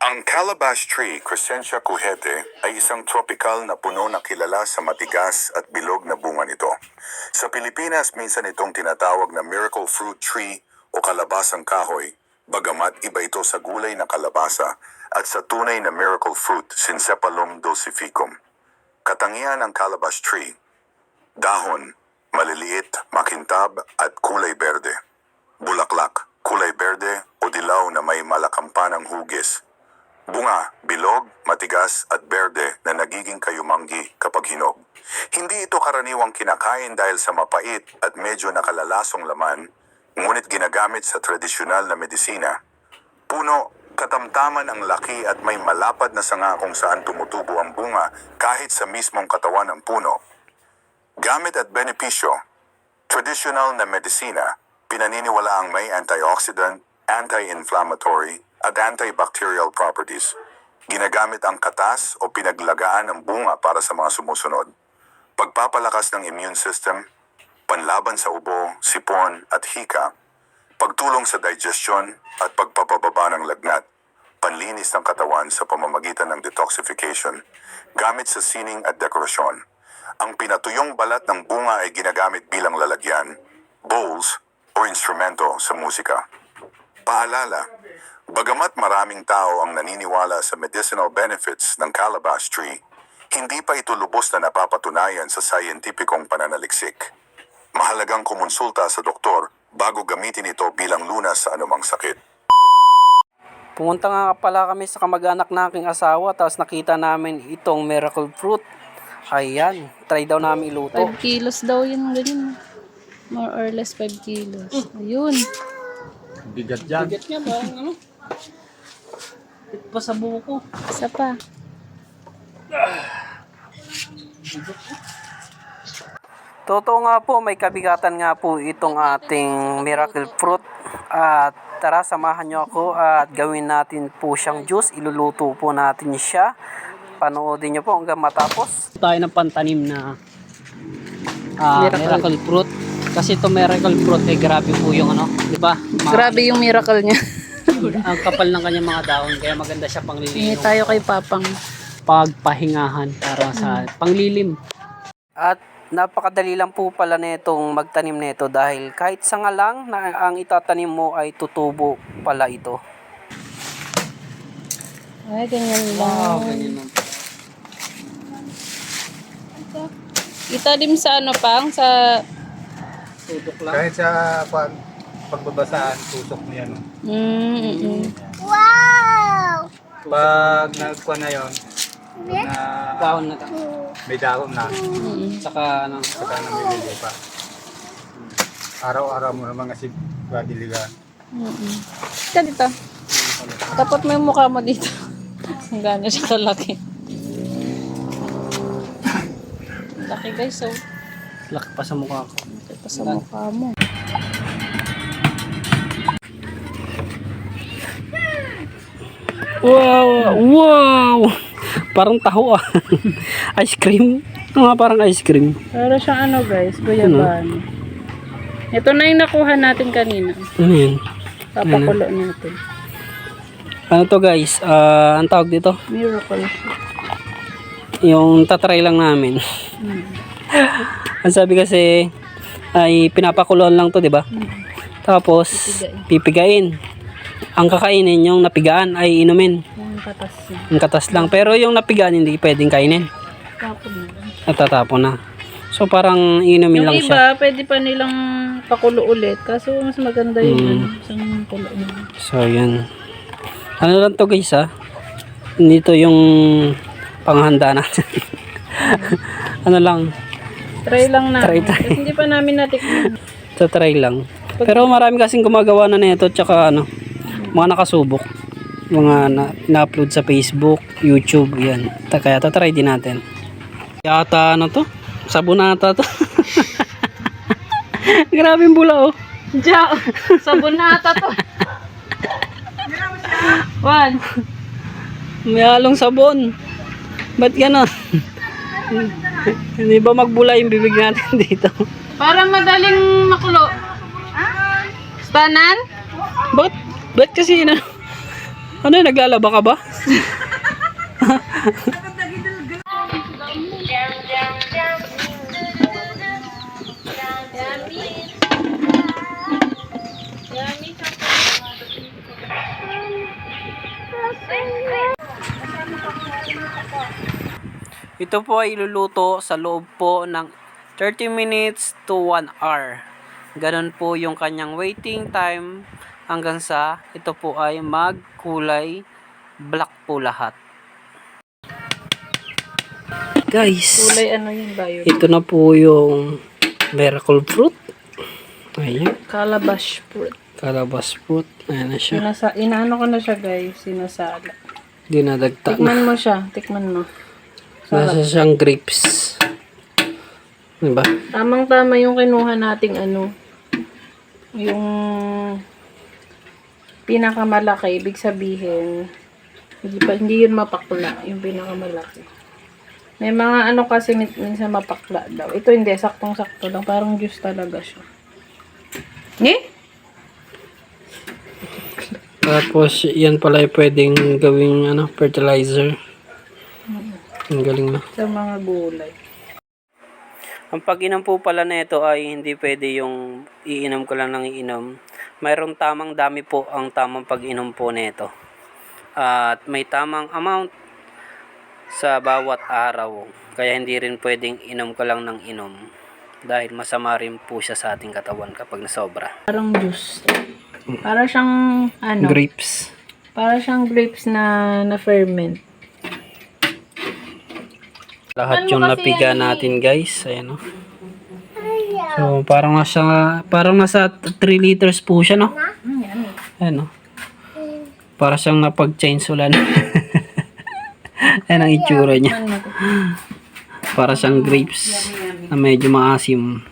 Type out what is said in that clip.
Ang calabash tree, Crescentia cujete, ay isang tropical na puno na kilala sa matigas at bilog na bunga nito. Sa Pilipinas, minsan itong tinatawag na miracle fruit tree o kalabasang kahoy, bagamat iba ito sa gulay na kalabasa at sa tunay na miracle fruit, Syncephalum dulcificum. Katangian ng calabash tree, dahon, maliliit, makintab at kulay berde. Bulaklak, kulay berde o dilaw na may malakampanang hugis. Matigas at berde na nagiging kayumanggi kapag hinog. Hindi ito karaniwang kinakain dahil sa mapait at medyo nakalalasong laman, ngunit ginagamit sa tradisyonal na medisina. Puno, katamtaman ang laki at may malapad na sanga kung saan tumutubo ang bunga kahit sa mismong katawan ng puno. Gamit at benepisyo, traditional na medisina, pinaniniwala ang may antioxidant, anti-inflammatory, at antibacterial properties. Ginagamit ang katas o pinaglagaan ng bunga para sa mga sumusunod. Pagpapalakas ng immune system, panlaban sa ubo, sipon at hika, pagtulong sa digestion at pagpapababa ng lagnat, panlinis ng katawan sa pamamagitan ng detoxification, gamit sa sining at dekorasyon. Ang pinatuyong balat ng bunga ay ginagamit bilang lalagyan, bowls, o instrumento sa musika. Paalala, bagamat maraming tao ang naniniwala sa medicinal benefits ng calabash tree, hindi pa ito lubos na napapatunayan sa scientificong pananaliksik. Mahalagang kumonsulta sa doktor bago gamitin ito bilang lunas sa anumang sakit. Pumunta nga pala kami sa kamag-anak ng aking asawa tapos nakita namin itong miracle fruit. Ayan, try daw namin iluto. 5 kilos daw yun, ganyan. More or less 5 kilos. Ayun. Bigat dyan. Bigat niya ba? Ano? Bit pa sa buko. Isa pa. Totoo nga po, may kabigatan nga po itong ating miracle fruit. At tara, samahan nyo ako at gawin natin po siyang juice. Iluluto po natin siya. Panoodin nyo po hanggang matapos. Tayo ng pantanim na ah, Miracle. miracle fruit. Kasi ito miracle fruit, eh grabe po yung ano, di ba? Grabe yung miracle niya. ang kapal ng kanyang mga dahon, kaya maganda siya Hingi panglilinom. tayo kay Papang. pagpahingahan para sa panglilim. At napakadali lang po pala nitong magtanim nito dahil kahit sanga lang na ang itatanim mo ay tutubo pala ito. Ay, ganyan lang. Itanim sa ano pang? Sa... Tutok lang. Kahit sa pag, pagbabasaan, tusok niya. No? Mm, mm, mm. Pag nagkuha na yun, pag na Dahon na ta. may dahon na, Mm, Saka ano, saka namimili pa. Araw-araw mo naman kasi badiligan. mm, mm. Ka dito. Tapat mo yung mukha mo dito. Ang gano'n siya kalaki. Laki guys, so. laki pa sa mukha ko. Laki pa sa mukha mo. Wow! Wow! Parang taho ah. ice cream. Ano nga parang ice cream? Para siyang ano guys, guyaban. Ito na yung nakuha natin kanina. Ano yun? Papakulo natin. Ano to guys? Ah, ang tawag dito? Miracle. Yung tatry lang namin. Mm. Ang sabi kasi ay pinapakuloan lang to, 'di ba? Tapos pipigain. Ang kakainin yung napigaan ay inumin. Yung katas niya. Ang katas lang. Pero yung napigaan hindi pwedeng kainin. Tapon na lang. Natatapon na. So parang inumin Yung lang iba, siya. pwede pa nilang pakulo ulit. Kaso mas maganda yung Mm. ano, isang kulo niya. So yun. Ano lang to guys ha? Dito yung panghanda natin. ano lang, Try lang namin. Try, try. Kasi hindi pa namin natikman. sa try lang. Pero marami kasing gumagawa na nito tsaka ano, mga nakasubok. Mga na, na-upload sa Facebook, YouTube, yan. Kaya tatry din natin. Yata ano to? Sabunata to. Grabe yung bula oh. Diyan, sabonata to. One. May halong sabon. Ba't gano'n? Hindi ba magbula yung bibig natin dito? Para madaling makulo. Stanan? Ba't, kasi na? Ano naglalaba ka ba? Ito po ay iluluto sa loob po ng 30 minutes to 1 hour. Ganon po yung kanyang waiting time hanggang sa ito po ay magkulay black po lahat. Guys, Kulay ano yun ba yun? ito na po yung miracle fruit. Ayan, Calabash fruit. kalabas fruit. Ayan na siya. Sinasa inaano ko na siya guys, sinasala. Dinadagta na. Tikman mo siya, tikman mo. Nasa siyang grapes. Diba? Tamang-tama yung kinuha nating ano, yung pinakamalaki, ibig sabihin, hindi, pa, hindi yun mapakla, yung pinakamalaki. May mga ano kasi min- minsan mapakla daw. Ito hindi, saktong-sakto lang. Parang juice talaga siya. Eh? Tapos, yan pala ay pwedeng gawing ano, fertilizer. Ang galing na. Sa mga gulay. Ang pag-inom po pala nito ay hindi pwede yung iinom ko lang ng iinom. Mayroong tamang dami po ang tamang pag-inom po nito. At may tamang amount sa bawat araw. Kaya hindi rin pwedeng inom ko lang ng inom. Dahil masama rin po siya sa ating katawan kapag nasobra. Parang juice. Para siyang, ano, Grapes. para siyang grapes na na-ferment. Lahat yung napiga natin guys. Ayan o. So, parang nasa, parang nasa 3 liters po siya, no? Ayan o. Para siyang napag-change ulan. Ayan ang itsura niya. Para siyang grapes na medyo maasim.